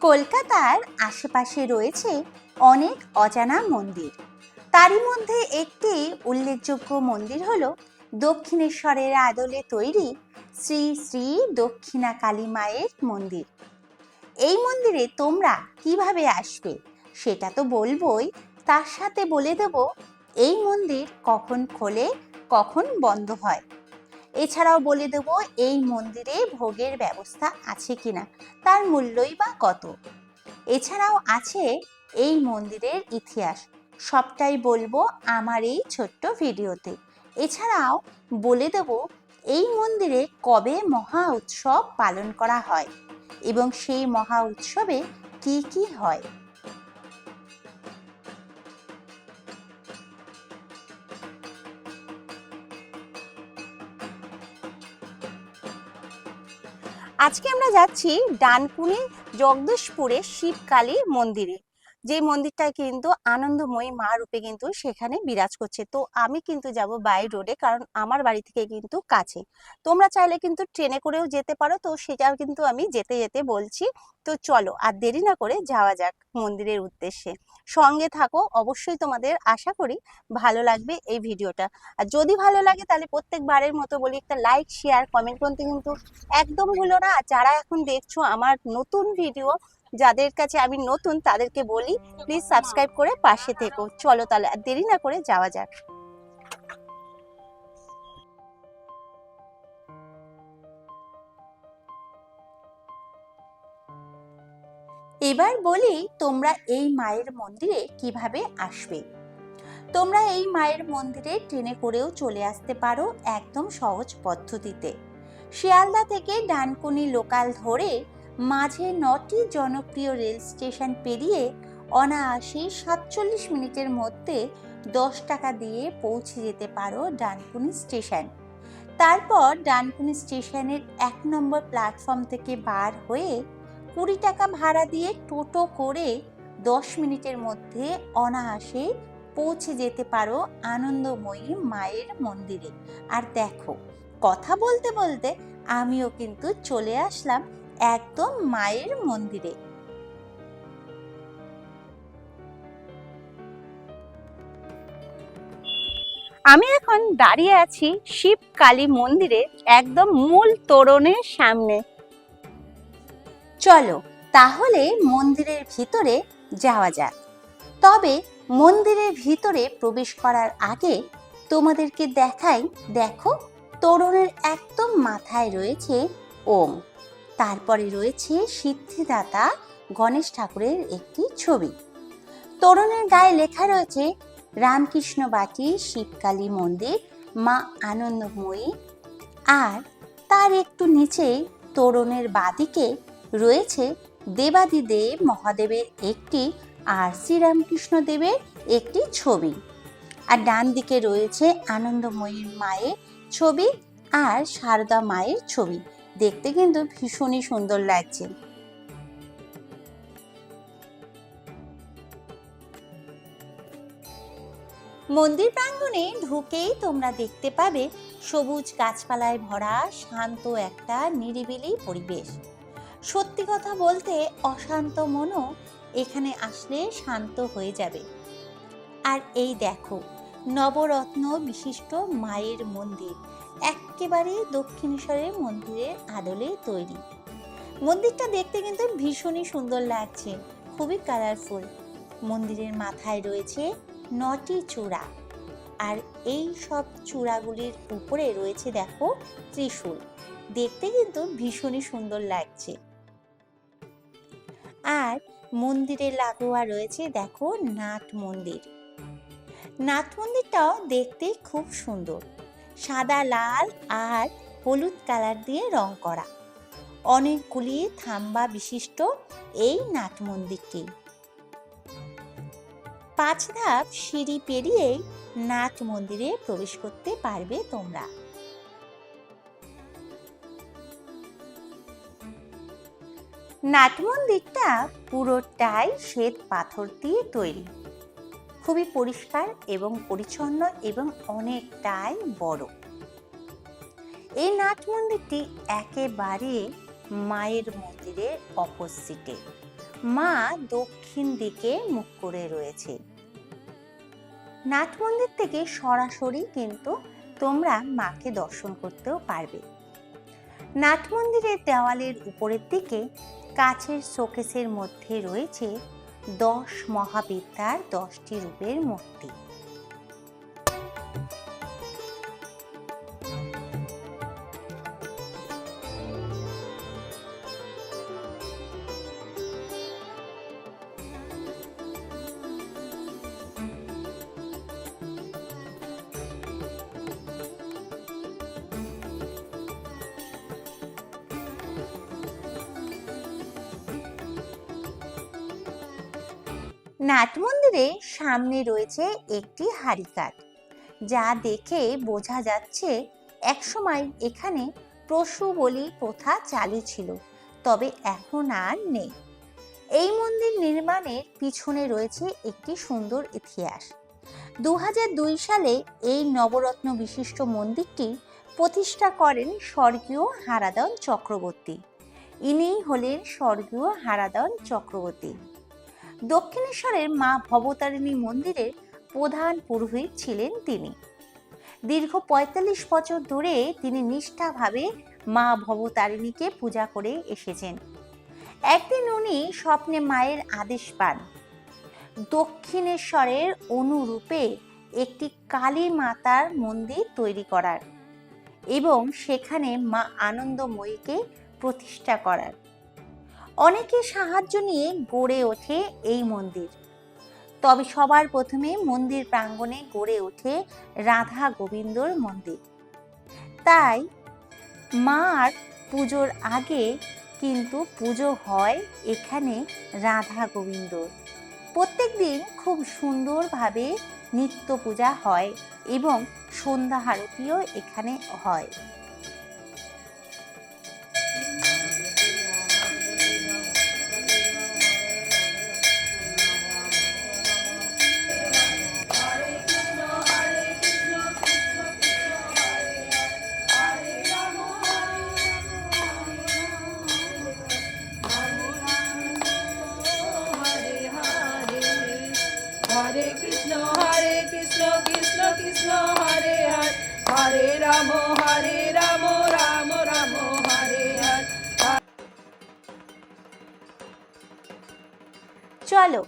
কলকাতার আশেপাশে রয়েছে অনেক অজানা মন্দির। তারই মধ্যে একটি উল্লেখযোগ্য মন্দির হল দক্ষিণেশ্বরের আদলে তৈরি শ্রী শ্রী দক্ষিণা কালী মায়ের মন্দির। এই মন্দিরে তোমরা কীভাবে আসবে সেটা তো বলবই, তার সাথে বলে দেব, এই মন্দির কখন খোলে, কখন বন্ধ হয়। এছাড়াও বলে দেব, এই মন্দিরে ভোগের ব্যবস্থা আছে কিনা, তার মূল্যই বা কত? এছাড়াও আছে এই মন্দিরের ইতিহাস, সবটাই বলব আমার এই ছোট্ট ভিডিওতে। এছাড়াও বলে দেব, এই মন্দিরে কবে মহা উৎসব পালন করা হয় এবং সেই মহা উৎসবে কি কি হয়? আজকে আমরা যাচ্ছি ডানকুনি জগদীশপুরে শিবকালী মন্দিরে। যে মন্দিরটা কিন্তু আনন্দময়ী মা রূপে কিন্তু সেখানে বিরাজ করছে। তো আমি কিন্তু যাব বাই রোডে কারণ আমার বাড়ি থেকে কিন্তু কাছে। তোমরা চাইলে কিন্তু ট্রেনে করেও যেতে পারো। তো সেটাও কিন্তু আমি যেতে যেতে বলছি। তো চলো আর দেরি না করে যাওয়া যাক মন্দিরের উদ্দেশ্যে। সঙ্গে থাকো, অবশ্যই তোমাদের আশা করি ভালো লাগবে এই ভিডিওটা। আর যদি ভালো লাগে তাহলে প্রত্যেকবারের মতো বলি একটা লাইক শেয়ার কমেন্ট করতে কিন্তু একদম ভুলো না। যারা এখন দেখছ আমার নতুন ভিডিও যাদের কাছে আমি নতুন তাদেরকে বলি প্লিজ সাবস্ক্রাইব করে পাশে থেকো। চলো তাহলে দেরি না করে যাওয়া যাক। এবার বলি, তোমরা এই মায়ের মন্দিরে কীভাবে আসবে? তোমরা এই মায়ের মন্দিরে ট্রেনে করেও চলে আসতে পারো একদম সহজ পদ্ধতিতে। শিয়ালদা থেকে ডানকুনি লোকাল ধরে মাঝে নটি জনপ্রিয় রেল স্টেশন পেরিয়ে অনায়াসে সাতচল্লিশ মিনিটের মধ্যে দশ টাকা দিয়ে পৌঁছে যেতে পারো ডানকুনি স্টেশন। তারপর ডানকুনি স্টেশনের এক নম্বর প্ল্যাটফর্ম থেকে বার হয়ে কুড়ি টাকা ভাড়া দিয়ে টোটো করে দশ মিনিটের মধ্যে অনায়াসে পৌঁছে যেতে পারো আনন্দময়ী মায়ের মন্দিরে। আর দেখো, কথা বলতে বলতে আমিও কিন্তু চলে আসলাম একদম মায়ের মন্দিরে। আমি এখন দাঁড়িয়ে আছি শিব কালী মন্দিরে একদম মূল তোরণের সামনে। চলো, তাহলে মন্দিরের ভিতরে যাওয়া যাক। তবে মন্দিরের ভিতরে প্রবেশ করার আগে তোমাদেরকে দেখাই, দেখো, তোরণের একদম মাথায় রয়েছে ওম। তারপরে রয়েছে সিদ্ধিদাতা গণেশ ঠাকুরের একটি ছবি। তরুণের গায়ে লেখা রয়েছে, রামকৃষ্ণ বাটি শিবকালী মন্দির, মা আনন্দময়ী। আর তার একটু নিচে তোরণের বাদিকে রয়েছে দেবাদিদেব মহাদেবের একটি আর শ্রীরামকৃষ্ণ দেবের একটি ছবি। আর ডান দিকে রয়েছে আনন্দময়ীর মায়ের ছবি আর সারদা মায়ের ছবি। দেখতে কিন্তু ভীষণই সুন্দর লাগছে। মন্দির প্রাঙ্গণে ঢুকেই তোমরা দেখতে পাবে সবুজ গাছপালায় ভরা শান্ত একটা নিরিবিলি পরিবেশ। সত্যি কথা বলতে অশান্ত মনও এখানে আসলে শান্ত হয়ে যাবে। আর এই দেখো, নবরত্ন বিশিষ্ট মায়ের মন্দির। একেবারে দক্ষিণেশ্বরের মন্দিরের আদলে তৈরি। মন্দিরটা দেখতে কিন্তু ভীষণই সুন্দর লাগছে, খুবই কালারফুল মন্দিরের মাথায় রয়েছে নটি চূড়া, আর এই সব চূড়াগুলির উপরে রয়েছে দেখো ত্রিশূল। দেখতে কিন্তু ভীষণই সুন্দর লাগছে। আর মন্দিরের লাগোয়া রয়েছে দেখো নাট মন্দির। নাট মন্দিরটাও দেখতে খুব সুন্দর। সাদা, লাল আর হলুদ কালার দিয়ে রং করা। অনেকগুলি থাম্বা বিশিষ্ট এই নাট মন্দিরটি পাঁচ ধাপ সিঁড়ি পেরিয়েই নাট মন্দিরে প্রবেশ করতে পারবে তোমরা। নাট মন্দিরটা পুরোটাই শ্বেত পাথর দিয়ে তৈরি। খুবই পরিষ্কার এবং পরিচ্ছন্ন এবং অনেকটাই বড়। এই নাট মন্দিরটি একেবারে মায়ের মন্দিরের অপোজিটে মা দক্ষিণ দিকে মুখ করে রয়েছে। নাট মন্দির থেকে সরাসরি কিন্তু তোমরা মাকে দর্শন করতেও পারবে। নাট মন্দিরের দেওয়ালের উপরের দিকে কাছের শোকেসের মধ্যে রয়েছে দশ মহাবিদ্যার দশটি রূপের মূর্তি। নাট মন্দিরের সামনে রয়েছে একটি হারিকাট যা দেখে বোঝা যাচ্ছে একসময় এখানে পশু বলি প্রথা চালু ছিল, তবে এখন আর নেই। এই মন্দির নির্মাণের পিছনে রয়েছে একটি সুন্দর ইতিহাস। দু হাজার দুই সালে এই নবরত্ন বিশিষ্ট মন্দিরটি প্রতিষ্ঠা করেন স্বর্গীয় হারাদন চক্রবর্তী। ইনিই হলেন স্বর্গীয় হারাদন চক্রবর্তী। দক্ষিণেশ্বরের মা ভবতারিণী মন্দিরের প্রধান পুরোহিত ছিলেন তিনি। দীর্ঘ পঁয়তাল্লিশ বছর ধরে তিনি নিষ্ঠাভাবে মা ভবতারিণীকে পূজা করে এসেছেন। একদিন উনি স্বপ্নে মায়ের আদেশ পান। দক্ষিণেশ্বরের অনুরূপে একটি কালী মাতার মন্দির তৈরি করার এবং সেখানে মা আনন্দময়ীকে প্রতিষ্ঠা করার। অনেকে সাহায্য নিয়ে গড়ে ওঠে এই মন্দির। তবে সবার প্রথমে মন্দির প্রাঙ্গণে গড়ে ওঠে রাধা গোবিন্দর মন্দির। তাই মার পুজোর আগে কিন্তু পুজো হয় এখানে রাধা গোবিন্দর। প্রত্যেক দিন খুব সুন্দরভাবে নিত্য পূজা হয় এবং সন্ধ্যা আরতিও এখানে হয়। কৃষ্ণ কৃষ্ণ কৃষ্ণ, হরে হরে। রাম হরে রাম রাম রাম, হরে চলো,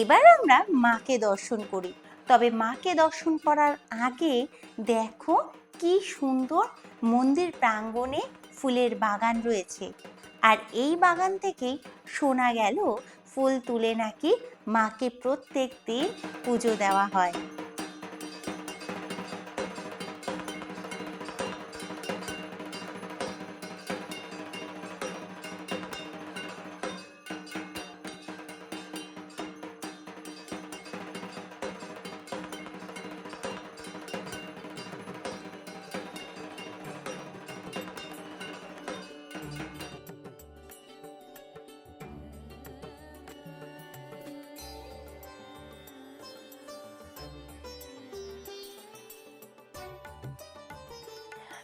এবার আমরা মাকে দর্শন করি। তবে মাকে দর্শন করার আগে দেখো কি সুন্দর মন্দির প্রাঙ্গণে ফুলের বাগান রয়েছে। আর এই বাগান থেকেই শোনা গেল, ফুল তুলে নাকি মাকে প্রত্যেক দিন পুজো দেওয়া হয়।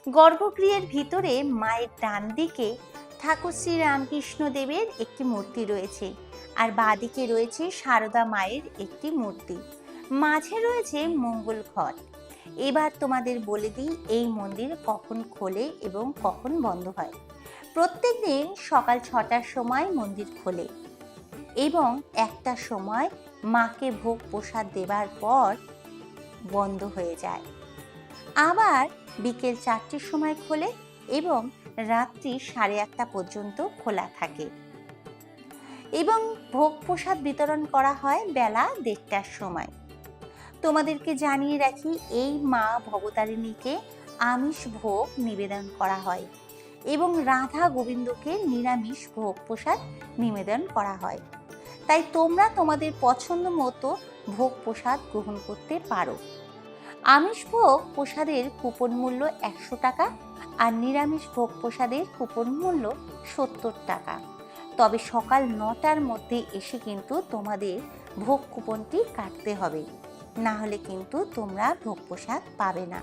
গর্ভগৃহের ভিতরে মায়ের ডান দিকে ঠাকুর শ্রী রামকৃষ্ণ দেবের একটি মূর্তি রয়েছে আর বাঁদিকে রয়েছে সারদা মায়ের একটি মূর্তি। মাঝে রয়েছে মঙ্গল ঘট। এবার তোমাদের বলে দিই, এই মন্দির কখন খোলে এবং কখন বন্ধ হয়। প্রত্যেক দিন সকাল ছটার সময় মন্দির খোলে এবং একটা সময় মাকে ভোগ প্রসাদ দেবার পর বন্ধ হয়ে যায়। আবার বিকেল চারটের সময় খোলে এবং রাত্রি সাড়ে আটটা পর্যন্ত খোলা থাকে। এবং ভোগ প্রসাদ বিতরণ করা হয় বেলা দেড়টার সময়। তোমাদেরকে জানিয়ে রাখি, এই মা ভবতারিণীকে আমিষ ভোগ নিবেদন করা হয় এবং রাধা গোবিন্দকে নিরামিষ ভোগ প্রসাদ নিবেদন করা হয়। তাই তোমরা তোমাদের পছন্দ মতো ভোগ প্রসাদ গ্রহণ করতে পারো। আমিষ ভোগ প্রসাদের কুপন মূল্য একশো টাকা আর নিরামিষ ভোগ প্রসাদের কুপন মূল্য সত্তর টাকা। তবে সকাল নটার মধ্যে এসে কিন্তু তোমাদের ভোগ কুপনটি কাটতে হবে। না হলে কিন্তু তোমরা ভোগ প্রসাদ পাবে না।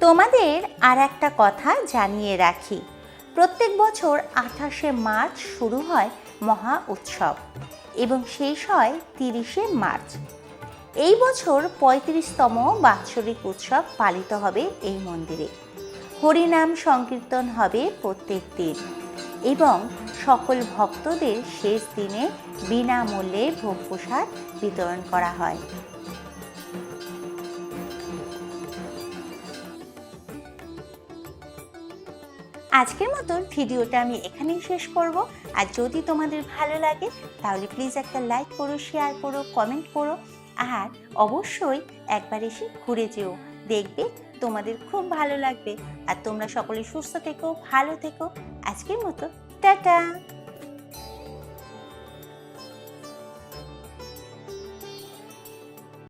তোমাদের আর একটা কথা জানিয়ে রাখি। প্রত্যেক বছর আঠাশে মার্চ শুরু হয় মহা উৎসব এবং শেষ হয় তিরিশে মার্চ। এই বছর পঁয়ত্রিশতম বাৎসরিক উৎসব পালিত হবে এই মন্দিরে। হরিনাম সংকীর্তন হবে প্রত্যেক দিন এবং সকল ভক্তদের শেষ দিনে বিনামূল্যে ভোগ প্রসাদ বিতরণ করা হয়। আজকের মতো ভিডিওটা আমি এখানেই শেষ করব। আর যদি তোমাদের ভালো লাগে, তাহলে প্লিজ একটা লাইক করো শেয়ার করো কমেন্ট করো। আর অবশ্যই একবার এসে ঘুরে যেও। দেখবে তোমাদের খুব ভালো লাগবে। আর তোমরা সকলে সুস্থ থেকো, ভালো থেকো। আজকের মতো, টাটা!